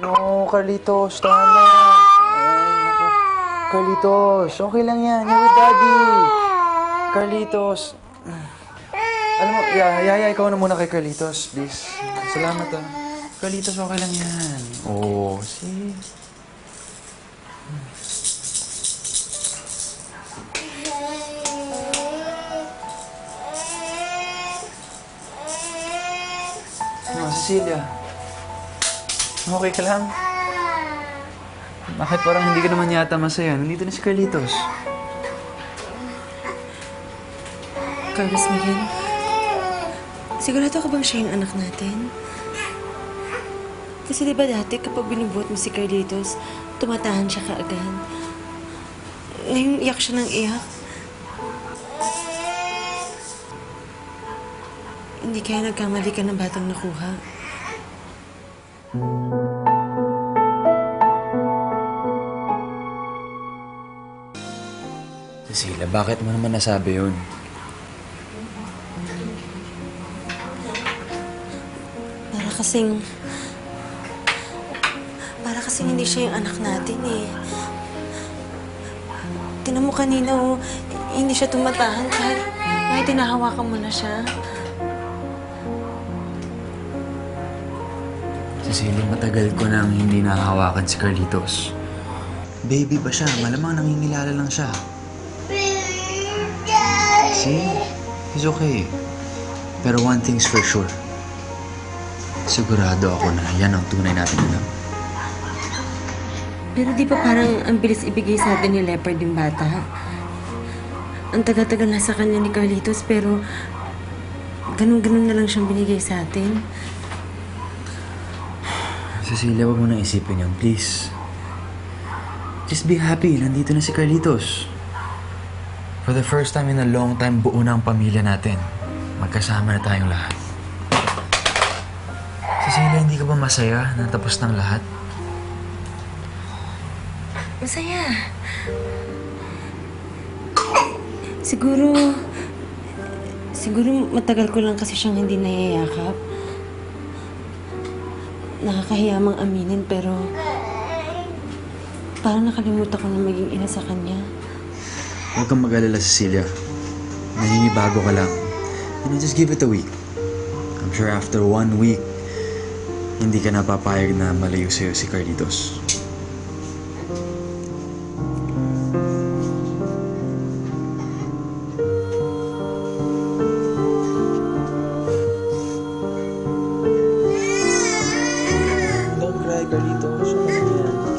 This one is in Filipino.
No, Carlitos, tama na. Ay, naku. Carlitos, okay lang yan. You're with daddy. Carlitos. Alam mo, yeah, yeah, ikaw na muna kay Carlitos, please. Salamat ah. Carlitos, okay lang yan. Oh, see? Oh, Cecilia. Okay ka lang? Bakit parang hindi ka naman yata masaya? Nandito na si Carlitos. Carlos Miguel, sigurado ka bang siya yung anak natin? Kasi di ba dati kapag binubuhat mo si Carlitos, tumatahan siya kaagad. Ngayon iyak siya ng iyak. Hindi kaya nagkamali ka ng batang nakuha. Cecilia, bakit mo naman nasabi yun? Para kasing... Para kasing hindi siya yung anak natin eh. Tinan mo kanina oh, hindi siya tumatahan kahit, kahit tinahawakan mo na siya. Cecilia, matagal ko nang hindi nahawakan si Carlitos. Baby ba siya? Malamang nangingilala lang siya. See? He's okay. Pero one thing's for sure. Sigurado ako na yan ang tunay natin alam. Pero di ba parang ang bilis ibigay sa atin ni Leopard yung bata? Ang tagal-tagal na sa kanya ni Carlitos pero ganun-ganun na lang siyang binigay sa atin. Cecilia, wag mo nang isipin yun, please. Just be happy. Nandito na si Carlitos. For the first time in a long time, buo na ang pamilya natin. Magkasama na tayong lahat. Cecilia, hindi ka ba masaya na tapos ng lahat? Masaya. Siguro... Siguro matagal ko lang kasi siyang hindi nayayakap. Nakakahiya mang aminin pero... Parang nakalimutan ko na maging ina sa kanya. Huwag kang mag-alala, Cecilia. Naninibago ka lang. You know, just give it a week. I'm sure after one week, hindi ka napapayag na malayo sa'yo si Carlitos. Don't cry, Carlitos. Lang yan.